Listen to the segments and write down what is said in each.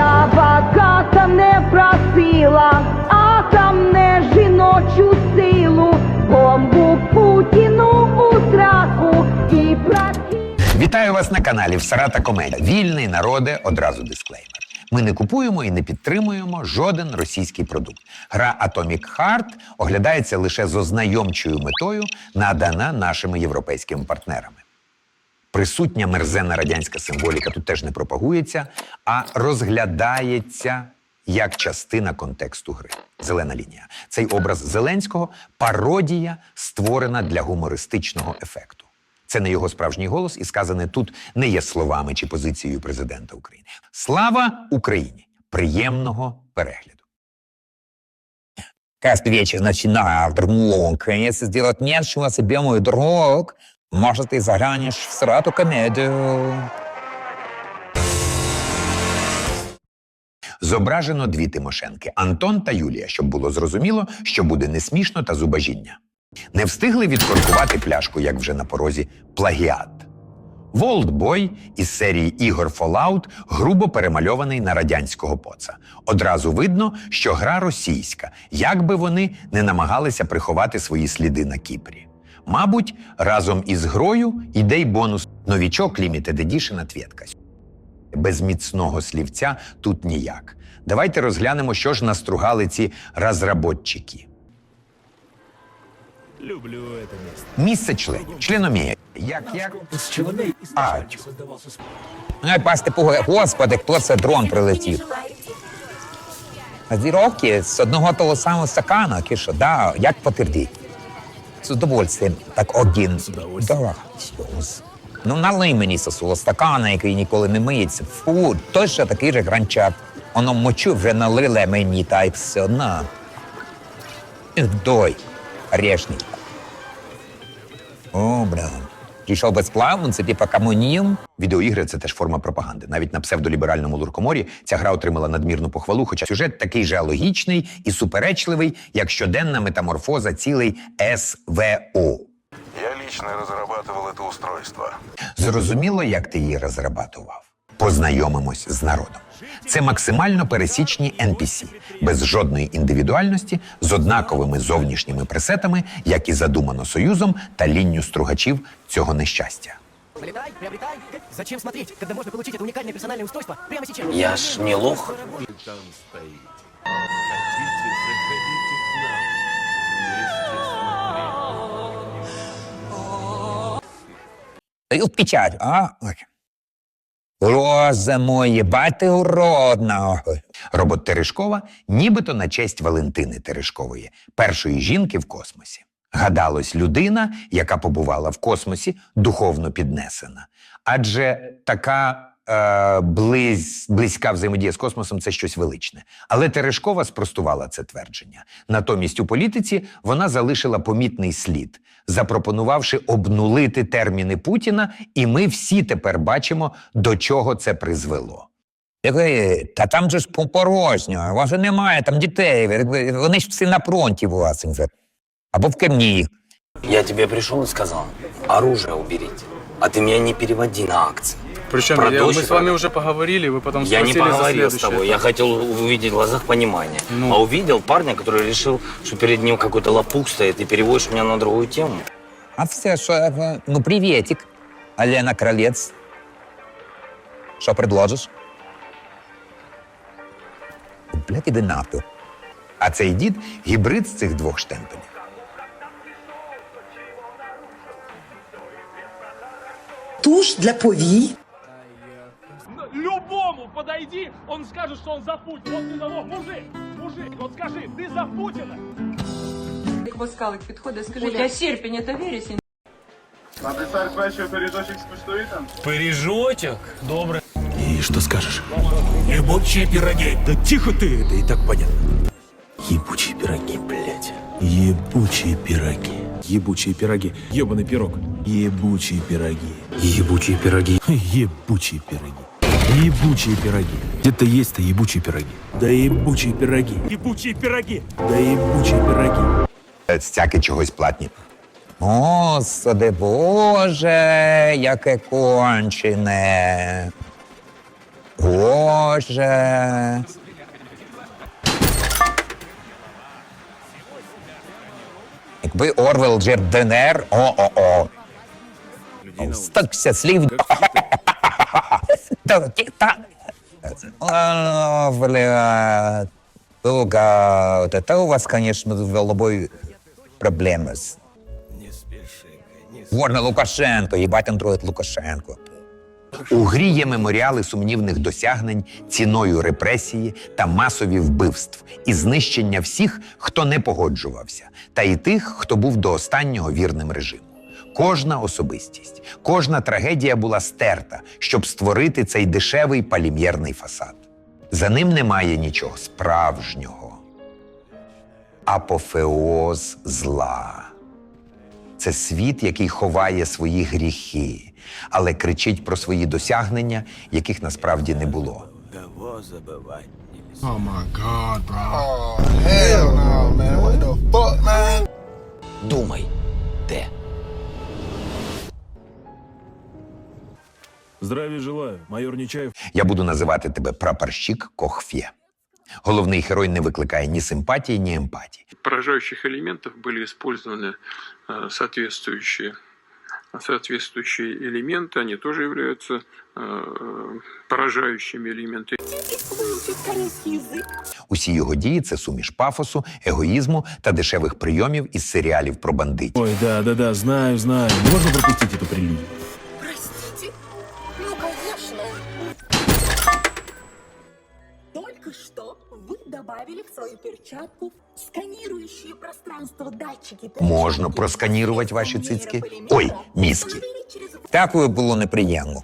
Я багата не просила, а там не жіночу силу, бомбу Путіну у страху і прохід. Вітаю вас на каналі Всарата Комедія. Вільний народе, одразу дисклеймер. Ми не купуємо і не підтримуємо жоден російський продукт. Гра Atomic Heart оглядається лише з ознайомчою метою, надана нашими європейськими партнерами. Присутня мерзенна радянська символіка тут теж не пропагується, а розглядається як частина контексту гри. Зелена лінія. Цей образ Зеленського пародія, створена для гумористичного ефекту. Це не його справжній голос, і сказане тут не є словами чи позицією президента України. Слава Україні! Приємного перегляду! Каждый вечер начинаю друг. Если сделать меньше себе, мой друг, может, ты заглянешь в срату комедию. Зображено дві Тимошенки Антон та Юлія, щоб було зрозуміло, що буде несмішно та зубожіння. Не встигли відкоркувати пляшку, як вже на порозі плагіат. Волдбой із серії ігор Fallout грубо перемальований на радянського поца. Одразу видно, що гра російська, як би вони не намагалися приховати свої сліди на Кіпрі. Мабуть, разом із грою йде й бонус новічок Limited Edition ответка. Без міцного слівця тут ніяк. Давайте розглянемо, що ж настругали ці розработчики. Люблю это место. Місце членів, членомія. Як як? А, тю. Ай, пасти пуга, господи, хто це дрон прилетів? Зіровки з одного того самого стакана, чи що, да, як потвердити? З удовольствием. Так один. З удовольствием. Да. Ну, налий мені сосуло стакана, який ніколи не миється. Фу, точно такий же гранчак. Воно мочу вже налиле мені, та й все на. Дой, решник. О, бля. Прийшов безплавно, це типа камонім. Відеоігри це теж форма пропаганди. Навіть на псевдоліберальному луркоморі ця гра отримала надмірну похвалу, хоча сюжет такий же алогічний і суперечливий, як щоденна метаморфоза цілей СВО. Я лично разрабатывал це устройство. Зрозуміло, як ти її розрабатував. Познайомимось з народом. Це максимально пересічні NPC, без жодної індивідуальності, з однаковими зовнішніми пресетами, як і задумано союзом та лінню стругачів цього нещастя. Полетай, приобретай. Зачем смотреть, когда можно получить это уникальное персональное устройство прямо сейчас? Я ж не лох. Там стоит. Хотите, заходите к нам. Даю печать, а? Ой. Розе моє, бати уродна. Робот Терешкова нібито на честь Валентини Терешкової, першої жінки в космосі. Гадалось, людина, яка побувала в космосі, духовно піднесена. Адже така близь, близька взаємодія з космосом це щось величне. Але Терешкова спростувала це твердження. Натомість у політиці вона залишила помітний слід, запропонувавши обнулити терміни Путіна, і ми всі тепер бачимо, до чого це призвело. Та там же ж по- порожньо, у вас же немає там дітей, вони ж всі на фронті у вас. Або в Кремні. Я тебе пришел и сказал, оружие уберите. А ты меня не переводи на акции. Причем Про я- мы дочь с вами надо. уже поговорили, вы потом Я не спросили за поговорил с следующее. тобой. Я хотел увидеть в глазах понимание. Ну. А увидел парня, который решил, что перед ним какой-то лопух стоит, и переводишь меня на другую тему. А все, що, е, ну, привітик, Алена Кролець. Що предложиш? Блядь, іди нахуй. А цей дід гібрид з цих двох штемпелів. Туш для повій. Любому подойди, он скажет, что он за Путина. Он не за О, мужик, мужик, вот скажи, ты за Путина. Москалик підходить, скажіть, а серпень це вересень? Пиріжочок? Добре. И что скажешь? Ебучие пироги. Да тихо ты, это и так понятно. Ебучие пироги, блядь. Ебучие пироги. Ебучие пироги. Ебаный пирог. Ебучие пироги. Ебучие пироги. Ебучие пироги. Ебучие пироги. Где-то есть-то ебучие пироги. Да ебучие пироги. Ебучие пироги. Да ебучие пироги. Стяки чогось платні. Господи Боже, яке кончене. Боже. Якби Орвел ДНР, о-о-о. Так щаслив. Долго. Вот это у вас, конечно, головой проблемы. Ворна Лукашенко, їбать Андроїд Лукашенко. У грі є меморіали сумнівних досягнень ціною репресії та масові вбивств і знищення всіх, хто не погоджувався, та й тих, хто був до останнього вірним режиму. Кожна особистість, кожна трагедія була стерта, щоб створити цей дешевий палім'єрний фасад. За ним немає нічого справжнього. Апофеоз зла. Це світ, який ховає свої гріхи, але кричить про свої досягнення, яких насправді не було. Думай, де? Здравия желаю, майор Нечаев. Я буду називати тебе прапорщик Кохфє. Головний герой не викликає ні симпатії, ні емпатії. Поражающих элементов были использованы э, соответствующие, соответствующие элементы. Они тоже являются э, поражающими элементами. Усі його дії це суміш пафосу, егоїзму та дешевих прийомів із серіалів про бандитів. Ой, да, да, да, знаю, знаю. Можно пропустить эту прелюдию? Только что вы добавили в свою перчатку сканирующие пространство датчики. Можна просканірувати ваші цицьки. Ой, мізки. Такою було неприємно.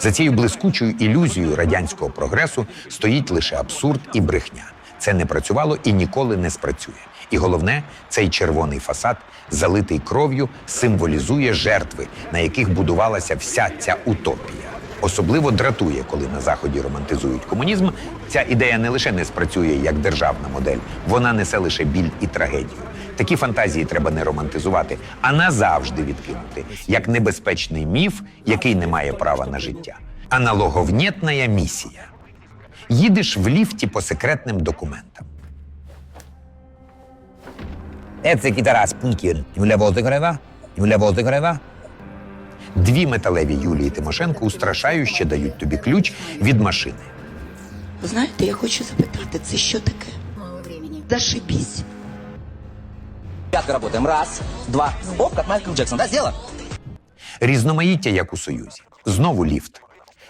За цією блискучою ілюзією радянського прогресу стоїть лише абсурд і брехня. Це не працювало і ніколи не спрацює. І головне, цей червоний фасад, залитий кров'ю, символізує жертви, на яких будувалася вся ця утопія. Особливо дратує, коли на заході романтизують комунізм. Ця ідея не лише не спрацює як державна модель, вона несе лише біль і трагедію. Такі фантазії треба не романтизувати, а назавжди відкинути, як небезпечний міф, який не має права на життя. Аналоговнєтна місія. Їдеш в ліфті по секретним документам. Це Тарас Пункін. Юля Волтикорева. Юля Волтикорева. Дві металеві Юлії Тимошенко устрашающе дають тобі ключ від машини. Знаєте, я хочу запитати, це що таке? Зашибісь. Пятка работаем. Раз, два. Оп, как Майкл Джексон. Да, сделано? Різноманіття, як у Союзі. Знову ліфт.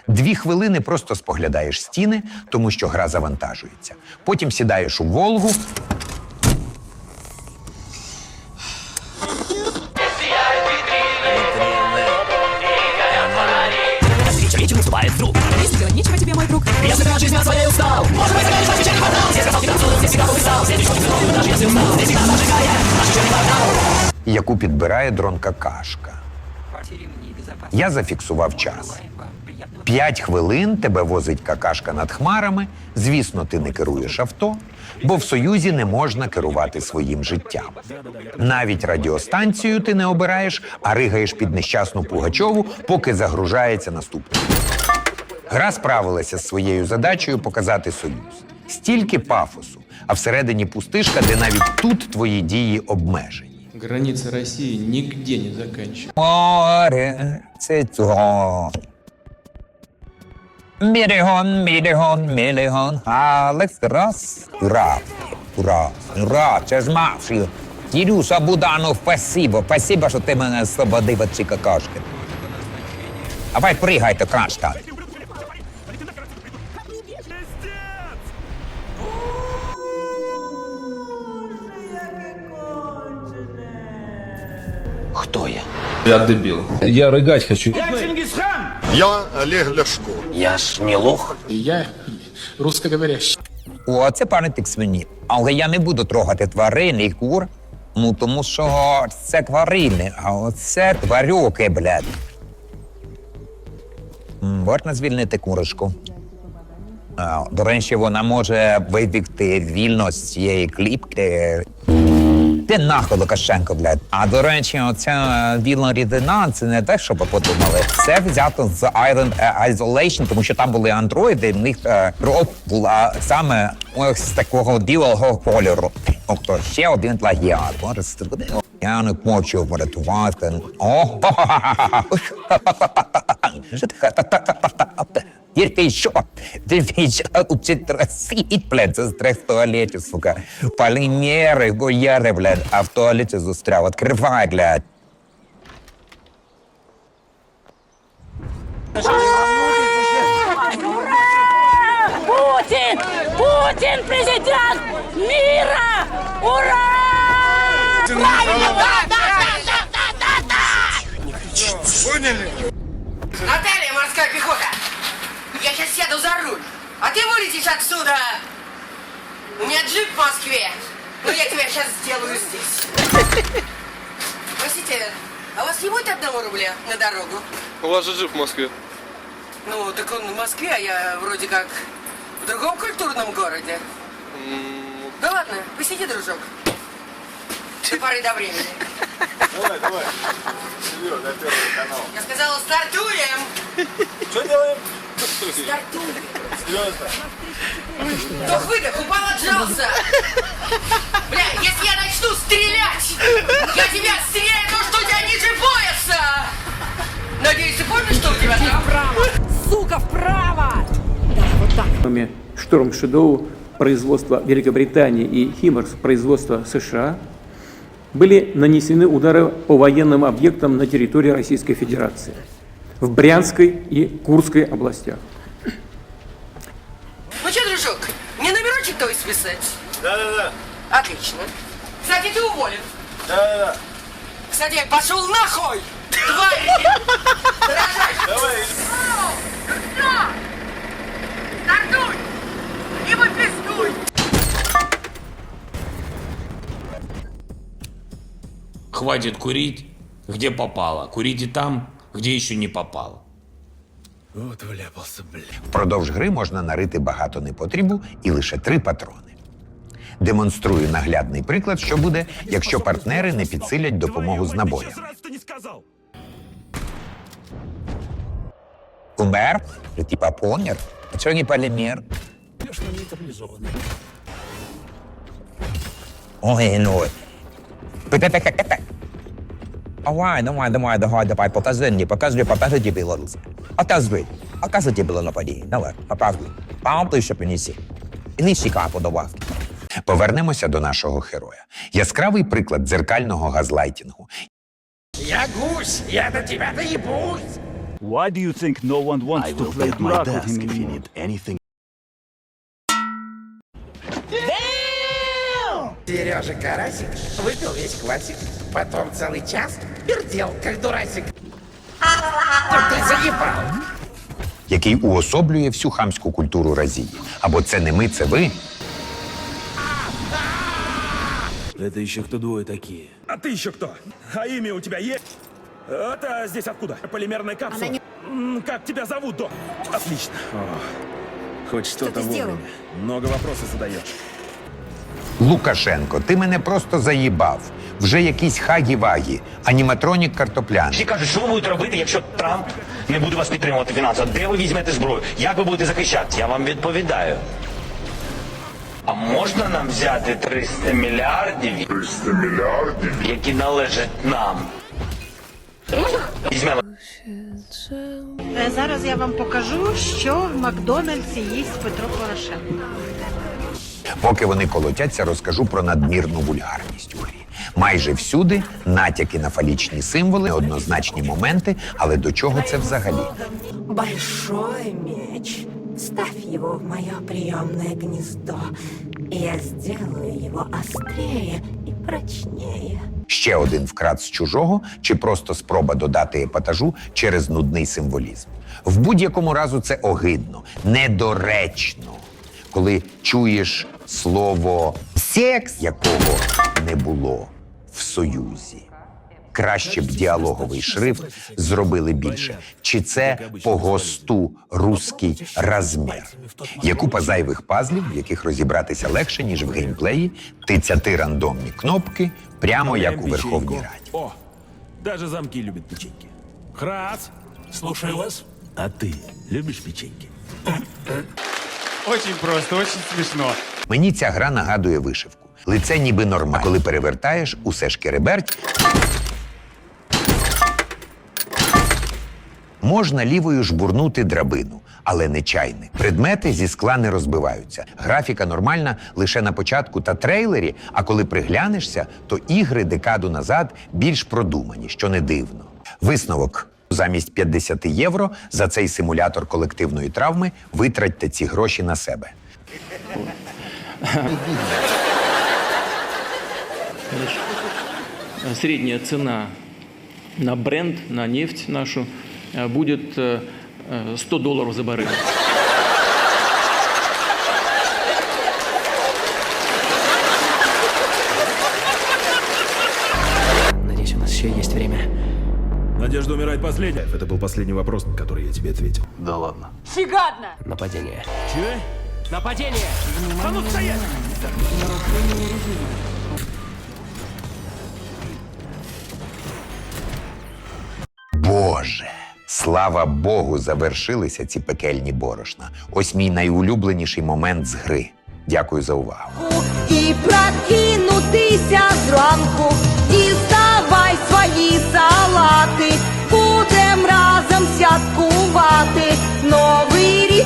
Дві хвилини просто споглядаєш стіни, тому що гра завантажується. Потім сідаєш у Волгу. Друг. Я сыграл жизнь от своей устал. Может быть, отвечать не хватал. Здесь сказал тебе здесь всегда повисал. Здесь ничего не даже если устал. Здесь всегда зажигая. Наш вечерний квартал. яку підбирає дрон Какашка. Я зафіксував час. П'ять хвилин тебе возить какашка над хмарами. Звісно, ти не керуєш авто, бо в Союзі не можна керувати своїм життям. Навіть радіостанцію ти не обираєш, а ригаєш під нещасну Пугачову, поки загружається наступний. Гра справилася з своєю задачею показати союз. Стільки пафосу, а всередині пустишка, де навіть тут твої дії обмежені. Границы России нигде не заканчиваются. Море, це цього. Мільйон, мільйон, мільйон. Алекс, раз. Ура, ура, ура, це ж Маші. Дідуся Буданов, спасибо, спасибо, що ти мене освободив від цієї какашки. Давай пригайте, кашка. Хто я? Я дебил. Я рыгать хочу. Я Олег Ляшко. Я ж не лох. Я русскоговорящий. О, це пам'ятник свині. Але я не буду трогати тварин і кур, ну тому що це тварини, а оце тварюки, блядь. Можна звільнити курочку. До речі, вона може вибігти вільно з цієї кліпки. Іди нахуй, Лукашенко, блядь. А до речі, оця е, біла рідина, це не те, що ви подумали. Це взято з Island е, Isolation, тому що там були андроїди, в них е, кров була саме ось такого білого кольору. Тобто ще один плагіат. Я не хочу врятувати. О, що ти Терпи що? Терпи що? Тут трасить, блядь, застряг в туалеті, сука. Полімери, бояри, блядь, а в туалеті застряв. Відкривай, блядь. Путин! Путин президент мира! Ура! Правильно! Да, да, да, да, да, да, да! Наталья, морская пехота! Я сейчас сяду за руль, а ты вылетишь отсюда! У меня джип в Москве, но я тебя сейчас сделаю здесь. Простите, а у вас не будет одного рубля на дорогу? У вас же джип в Москве. Ну, так он в Москве, а я вроде как в другом культурном городе. Да ладно, посиди, дружок. До поры до времени. Давай, давай. Серьезно, на первый канал. Я сказала, стартуем! Что делаем? Стартуем! Серьезно. Вдох-выдох, упал, отжался! Бля, если я начну стрелять, я тебя стреляю, то что у тебя ниже пояса! Надеюсь, ты помнишь, что у тебя там? Сука, вправо! Кроме Шторм Шедоу производства Великобритании и Химмерс производства США были нанесены удары по военным объектам на территории Российской Федерации в Брянской и Курской областях. Ну что, дружок, мне номерочек твой списать? Да-да-да. Отлично. Кстати, ты уволен. Да-да-да. Кстати, пошел нахуй! Тварь! Дорожай! Давай. Стартуй! И выпискуй! Хватит курить, где попало. Курите там, где еще не попало. Вот вляпался, бля. Впродовж гри можна нарити багато непотрібу і лише три патрони. Демонструю наглядний приклад, що буде, якщо партнери не підсилять допомогу з набоєм. Умер? Ти типа помер? А чого не полімер? Я ж. Ой, ну. Пе-пе-пе-пе-пе. Давай, давай, давай, давай, давай, покажи мені, покажи, покажи білорус. Покажи, покажи було нападіння. Давай, показуй. Пам ти ще принеси. І нижче капу добав. Повернемося до нашого героя. Яскравий приклад дзеркального газлайтінгу. Why do you think no one wants to play Durac with him anymore? anything. Сережа Карасик выпил весь хватик, потом целый час пердел, как дурасик. Ты заебал. який уособлює всю хамську культуру Разії. Або це не ми, це ви. Это еще кто двое такие? А ты еще кто? А имя у тебя есть? Это здесь откуда? Полимерная капсула. М, Как тебя зовут, док? Отлично. О, хоть что-то вовремя. Много вопросов задаешь. Лукашенко, ти мене просто заїбав. Вже якісь хагі-вагі, аніматронік картоплян. Всі кажуть, що ви будете робити, якщо Трамп не буде вас підтримувати фінансово? Де ви візьмете зброю? Як ви будете захищати? Я вам відповідаю. А можна нам взяти 300 мільярдів, 300 миллиардов. які належать нам? Візьмемо. Зараз я вам покажу, що в Макдональдсі їсть Петро Порошенко. Поки вони колотяться, розкажу про надмірну вульгарність у грі. Майже всюди натяки на фалічні символи, однозначні моменти, але до чого це взагалі? Большой меч. Ставь его в мое приемное гнездо, я сделаю его острее и прочнее. Ще один вкрад з чужого чи просто спроба додати епатажу через нудний символізм. В будь-якому разу це огидно, недоречно, коли чуєш слово секс, якого не було в союзі. краще б діалоговий шрифт зробили більше. Чи це по ГОСТу русський розмір? Є купа зайвих пазлів, в яких розібратися легше, ніж в геймплеї, тицяти рандомні кнопки, прямо як у Верховній Раді. О, даже замки любят печеньки. Храс, Слушаю вас. а ты любишь печеньки? Очень просто, очень смешно. Мені ця гра нагадує вишивку. Лице ніби нормально. А коли перевертаєш, усе ж кереберть. Можна лівою жбурнути драбину, але не чайник. Предмети зі скла не розбиваються. Графіка нормальна лише на початку та трейлері, а коли приглянешся, то ігри декаду назад більш продумані, що не дивно. Висновок. Замість 50 євро за цей симулятор колективної травми витратьте ці гроші на себе. Значит, э, средняя цена на бренд, на нефть нашу э, будет э, э, 100 долларов за баррель. Надеюсь, у нас еще есть время. Надежда умирает последняя. Это был последний вопрос, на который я тебе ответил. Да ладно. Нападение. Че? Нападение! А ну стоять! Боже, слава Богу, завершилися ці пекельні борошна. Ось мій найулюбленіший момент з гри. Дякую за увагу. І прокинутися зранку, діставай свої салати, будем разом святкувати новий рік.